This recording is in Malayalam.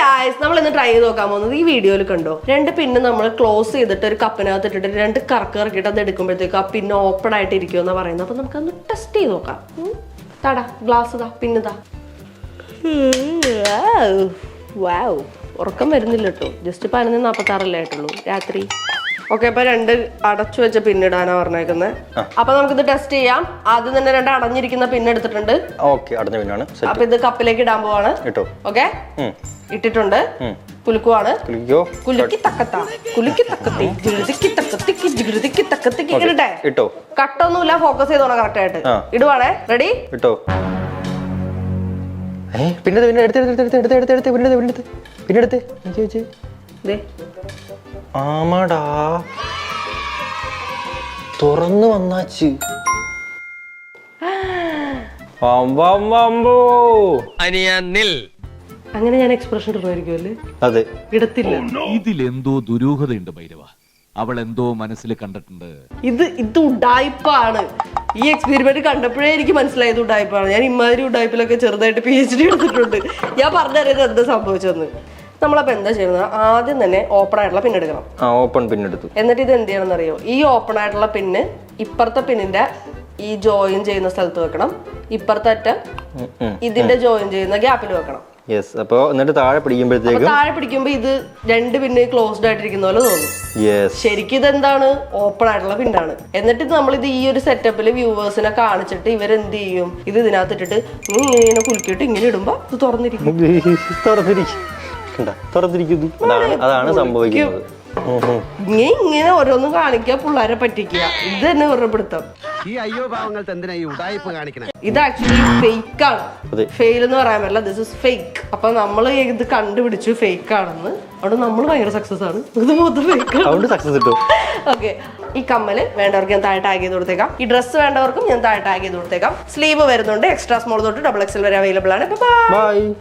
ഗായ്സ് നമ്മൾ ഇന്ന് ട്രൈ ചെയ്ത് നോക്കാൻ പോകുന്നത് ഈ വീഡിയോയിൽ കണ്ടോ? രണ്ട് പിന്ന് നമ്മൾ ക്ലോസ് ചെയ്തിട്ട് ഒരു കപ്പിനകത്ത് ഇട്ടിട്ട് രണ്ട് കറക്ക് ഇറക്കിയിട്ട് അത് എടുക്കുമ്പോഴത്തേക്കും ആ പിന്നെ ഓപ്പൺ ആയിട്ട് ഇരിക്കുമെന്ന് പറയുന്നത്. അപ്പൊ നമുക്കൊന്ന് ടെസ്റ്റ് ചെയ്ത് നോക്കാം. തടാ ഗ്ലാസ് താ പിന്ന് താ. വാവ് ഉറക്കം വരുന്നില്ല കേട്ടോ. ജസ്റ്റ് പതിനൊന്ന് നാൽപ്പത്തി ആറല്ലേ ആയിട്ടുള്ളൂ. രാത്രി. ഓക്കെ അപ്പൊ രണ്ട് അടച്ചു വെച്ച പിന്നിടാനാ പറഞ്ഞേക്കുന്നത് അപ്പൊ നമുക്കിത് ടെസ്റ്റ് ചെയ്യാം. ആദ്യം തന്നെ രണ്ട് അടഞ്ഞിരിക്കുന്ന പിന്നെടുത്തിട്ടുണ്ട് ഓക്കെ അടഞ്ഞ പിന്നാണ് അപ്പൊ ഇത് കപ്പിലേക്ക് ഇടാൻ പോവാണ്. കേട്ടോ ഓക്കെ. ഇട്ടിട്ടുണ്ട്. കുലുക്കുവാണ് കുലുക്കി തക്കത്ത. കുലുക്കി തക്കത്തി ജിഗൃതിക്ക് തക്കത്തിക്ക് ജിഗൃതിക്ക് തക്കത്തിക്ക് ഇടട്ടെ ഇട്ടോ. കട്ടൊന്നുമില്ല ഫോക്കസ് ചെയ്തോണം കറക്റ്റ് ആയിട്ട്. ഇടുവാണേ. റെഡി ഇട്ടോ. പിന്നെ പിന്നെ എടുത്ത് എടുത്ത് എടുത്ത് എടുത്ത് എടുത്ത് എടുത്ത് പിന്നെ എടുത്ത് പിന്നെ പിന്നെ എടുത്ത് ദേ. ആമാടാ. തുറന്നു വന്നാച്ച്. അനിയ വമ്പോ. അങ്ങനെ ഞാൻ എക്സ്പ്രഷൻ ഇടുമായിരിക്കുമല്ലേ അതെ. ഇടത്തില്ല ഇതിലെന്തോ ദുരൂഹതയുണ്ട് ഭൈരവ അവൾ എന്തോ മനസ്സിൽ കണ്ടിട്ടുണ്ട്. ഇത് ഇത് ഉഡായിപ്പാണ് ഈ എക്സ്പെരിമെന്റ് കണ്ടപ്പോഴേ എനിക്ക് മനസ്സിലായത് ഉഡായിപ്പാണ് ഞാൻ ഇമാതിരി ഉഡായിപ്പിലൊക്കെ ചെറുതായിട്ട് പി എച്ച് ഡി എടുത്തിട്ടുണ്ട്. ഞാൻ പറഞ്ഞറിയത് എന്താ സംഭവിച്ചതെന്ന്. നമ്മളപ്പോ എന്താ ചെയ്യുന്നത്? ആദ്യം തന്നെ ഓപ്പൺ ആയിട്ടുള്ള പിൻ എടുക്കണം. ആ ഓപ്പൺ പിന്നെടുത്തു എന്നിട്ട് ഇത് എന്ത് ചെയ്യണം അറിയോ ഈ ഓപ്പൺ ആയിട്ടുള്ള പിന്ന് ഇപ്പുറത്തെ പിന്നിന്റെ ഈ ജോയിൻ ചെയ്യുന്ന സ്ഥലത്ത് വെക്കണം. ഇപ്പുറത്തെ അറ്റം ഇതിന്റെ ജോയിൻ ചെയ്യുന്ന ഗ്യാപ്പിൽ വെക്കണം. യെസ് അപ്പോൾ എന്നിട്ട് താഴെ പിടിക്കുമ്പോഴത്തേക്കും താഴെ പിടിക്കുമ്പോ ഇത് രണ്ട് പിന്ന് ക്ലോസ്ഡ് ആയിട്ടിരിക്കുന്ന പോലെ തോന്നും. യെസ് ശരിക്കും ഇതെന്താണ്? ഓപ്പൺ ആയിട്ടുള്ള പിന്നാണ്. എന്നിട്ട് നമ്മൾ ഇത് ഈ ഒരു സെറ്റപ്പിൽ വ്യൂവേഴ്സിനെ കാണിച്ചിട്ട് ഇവരെന്ത് ചെയ്യും? ഇത് ഇതിനകത്ത് ഇട്ടിട്ട് ഇങ്ങനെ കുലുക്കിയിട്ട് ഇങ്ങനെ ഇടുമ്പോ ഇത് തുറന്നിരിക്കും. തുറന്നിരിക്കും. തുറന്നിരിക്കുന്നു. അതാണ് അതാണ് സംഭവിക്കുന്നത്. ഇങ്ങനെ ഇങ്ങനെ ഓരോന്നും കാണിക്കുക പിള്ളേരെ പറ്റിക്കുക. ഇത് തന്നെ പിടുത്തം ഈ അയ്യോ ഭാവങ്ങൾ എന്തിനാ ഈ ഉടായ്പ കാണിക്കണേ? ഇത് ആക്ച്വലി ഫേക്ക് ആണ്. അതെ. ഫെയിൽ എന്ന് പറയാൻ പറ്റില്ല. ദിസ് ഇസ് ഫേക്ക് അപ്പൊ നമ്മൾ ഇത് കണ്ടുപിടിച്ചു ഫേക്ക് ആണെന്ന്. അവിടെ നമ്മൾ ഭയങ്കര സക്സസ് ആണ്. ഇത് മൊത്തം ഫേക്ക് ആണ്. സക്സസ് കിട്ടും. ഓക്കെ ഈ കമ്മൽ വേണ്ടവർക്ക് ഞാൻ താഴെ ടാഗ് ചെയ്ത് കൊടുത്തേക്കാം. ഈ ഡ്രസ്സ് വേണ്ടവർക്കും ഞാൻ താഴെ ടാഗ് ചെയ്ത് കൊടുത്തേക്കാം. സ്ലീവ് വരുന്നുണ്ട്. എക്സ്ട്രാ സ്മോൾ തൊട്ട് ഡബിൾ എക്സൽ വരെ അവൈലബിൾ ആണ്. Bye bye